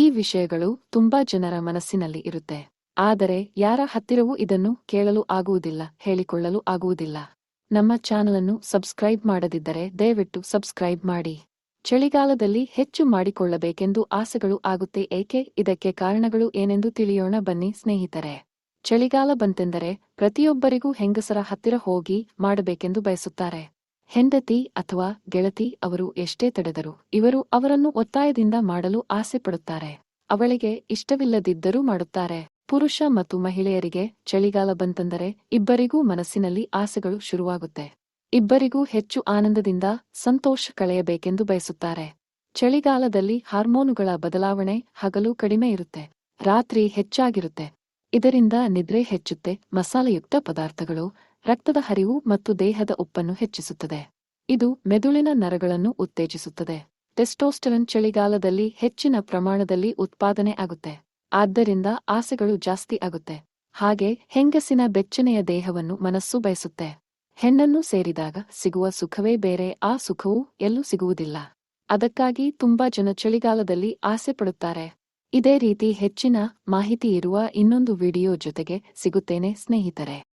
ಈ ವಿಷಯಗಳು ತುಂಬಾ ಜನರ ಮನಸ್ಸಿನಲ್ಲಿ ಇರುತ್ತೆ. ಆದರೆ ಯಾರ ಹತ್ತಿರವೂ ಇದನ್ನು ಕೇಳಲು ಆಗುವುದಿಲ್ಲ, ಹೇಳಿಕೊಳ್ಳಲು ಆಗುವುದಿಲ್ಲ. ನಮ್ಮ ಚಾನಲನ್ನು ಸಬ್ಸ್ಕ್ರೈಬ್ ಮಾಡದಿದ್ದರೆ ದಯವಿಟ್ಟು ಸಬ್ಸ್ಕ್ರೈಬ್ ಮಾಡಿ. ಚಳಿಗಾಲದಲ್ಲಿ ಹೆಚ್ಚು ಮಾಡಿಕೊಳ್ಳಬೇಕೆಂದು ಆಸೆಗಳು ಆಗುತ್ತೆ, ಏಕೆ? ಇದಕ್ಕೆ ಕಾರಣಗಳು ಏನೆಂದು ತಿಳಿಯೋಣ ಬನ್ನಿ ಸ್ನೇಹಿತರೆ. ಚಳಿಗಾಲ ಬಂತೆಂದರೆ ಪ್ರತಿಯೊಬ್ಬರಿಗೂ ಹೆಂಗಸರ ಹತ್ತಿರ ಹೋಗಿ ಮಾಡಬೇಕೆಂದು ಬಯಸುತ್ತಾರೆ. ಹೆಂಡತಿ ಅಥವಾ ಗೆಳತಿ ಅವರು ಎಷ್ಟೇ ತಡೆದರು ಇವರು ಅವರನ್ನು ಒತ್ತಾಯದಿಂದ ಮಾಡಲು ಆಸೆ ಪಡುತ್ತಾರೆ. ಅವಳಿಗೆ ಇಷ್ಟವಿಲ್ಲದಿದ್ದರೂ ಮಾಡುತ್ತಾರೆ. ಪುರುಷ ಮತ್ತು ಮಹಿಳೆಯರಿಗೆ ಚಳಿಗಾಲ ಬಂತಂದರೆ ಇಬ್ಬರಿಗೂ ಮನಸ್ಸಿನಲ್ಲಿ ಆಸೆಗಳು ಶುರುವಾಗುತ್ತೆ. ಇಬ್ಬರಿಗೂ ಹೆಚ್ಚು ಆನಂದದಿಂದ ಸಂತೋಷ ಕಳೆಯಬೇಕೆಂದು ಬಯಸುತ್ತಾರೆ. ಚಳಿಗಾಲದಲ್ಲಿ ಹಾರ್ಮೋನುಗಳ ಬದಲಾವಣೆ ಹಗಲು ಕಡಿಮೆ ಇರುತ್ತೆ. ರಾತ್ರಿ ಹೆಚ್ಚಾಗಿರುತ್ತೆ. ಇದರಿಂದ ನಿದ್ರೆ ಹೆಚ್ಚುತ್ತೆ. ಮಸಾಲೆಯುಕ್ತ ಪದಾರ್ಥಗಳು ರಕ್ತದ ಹರಿವು ಮತ್ತು ದೇಹದ ಉಪ್ಪನ್ನು ಹೆಚ್ಚಿಸುತ್ತದೆ. ಇದು ಮೆದುಳಿನ ನರಗಳನ್ನು ಉತ್ತೇಜಿಸುತ್ತದೆ. ಟೆಸ್ಟೋಸ್ಟರನ್ ಚಳಿಗಾಲದಲ್ಲಿ ಹೆಚ್ಚಿನ ಪ್ರಮಾಣದಲ್ಲಿ ಉತ್ಪಾದನೆ ಆಗುತ್ತೆ. ಆದ್ದರಿಂದ ಆಸೆಗಳು ಜಾಸ್ತಿ ಆಗುತ್ತೆ. ಹಾಗೆ ಹೆಂಗಸಿನ ಬೆಚ್ಚನೆಯ ದೇಹವನ್ನು ಮನಸ್ಸು ಬಯಸುತ್ತೆ. ಹೆಣ್ಣನ್ನು ಸೇರಿದಾಗ ಸಿಗುವ ಸುಖವೇ ಬೇರೆ, ಆ ಸುಖವು ಎಲ್ಲೂ ಸಿಗುವುದಿಲ್ಲ. ಅದಕ್ಕಾಗಿ ತುಂಬಾ ಜನ ಚಳಿಗಾಲದಲ್ಲಿ ಆಸೆ ಪಡುತ್ತಾರೆ. ಇದೇ ರೀತಿ ಹೆಚ್ಚಿನ ಮಾಹಿತಿ ಇರುವ ಇನ್ನೊಂದು ವಿಡಿಯೋ ಜೊತೆಗೆ ಸಿಗುತ್ತೇನೆ ಸ್ನೇಹಿತರೆ.